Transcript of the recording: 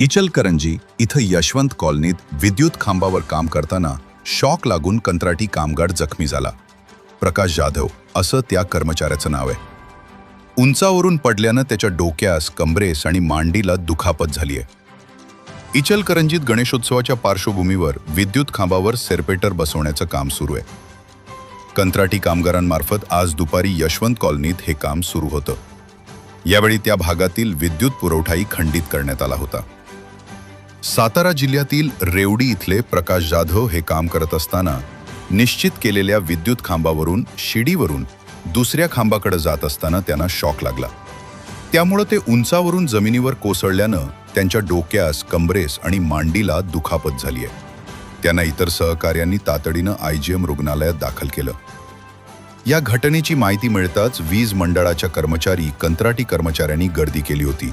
इचलकरंजी इथं यशवंत कॉलनीत विद्युत खांबावर काम करताना शॉक लागून कंत्राटी कामगार जखमी झाला. प्रकाश जाधव असं त्या कर्मचाऱ्याचं नाव आहे. उंचावरून पडल्यानं त्याच्या डोक्यास कमरेस आणि मांडीला दुखापत झालीय. इचलकरंजीत गणेशोत्सवाच्या पार्श्वभूमीवर विद्युत खांबावर सेरपेटर बसवण्याचं काम सुरू आहे. कंत्राटी कामगारांमार्फत आज दुपारी यशवंत कॉलनीत हे काम सुरू होतं. यावेळी त्या भागातील विद्युत पुरवठाही खंडित करण्यात आला होता. सातारा जिल्ह्यातील रेवडी इथले प्रकाश जाधव हे काम करत असताना निश्चित केलेल्या विद्युत खांबावरून शिडीवरून दुसऱ्या खांबाकडे जात असताना त्यांना शॉक लागला. त्यामुळं ते उंचावरून जमिनीवर कोसळल्यानं त्यांच्या डोक्यास कमरेस आणि मांडीला दुखापत झाली आहे. त्यांना इतर सहकार्यांनी तातडीनं आयजीएम रुग्णालयात दाखल केलं. या घटनेची माहिती मिळताच वीज मंडळाच्या कर्मचारी कंत्राटी कर्मचाऱ्यांनी गर्दी केली होती.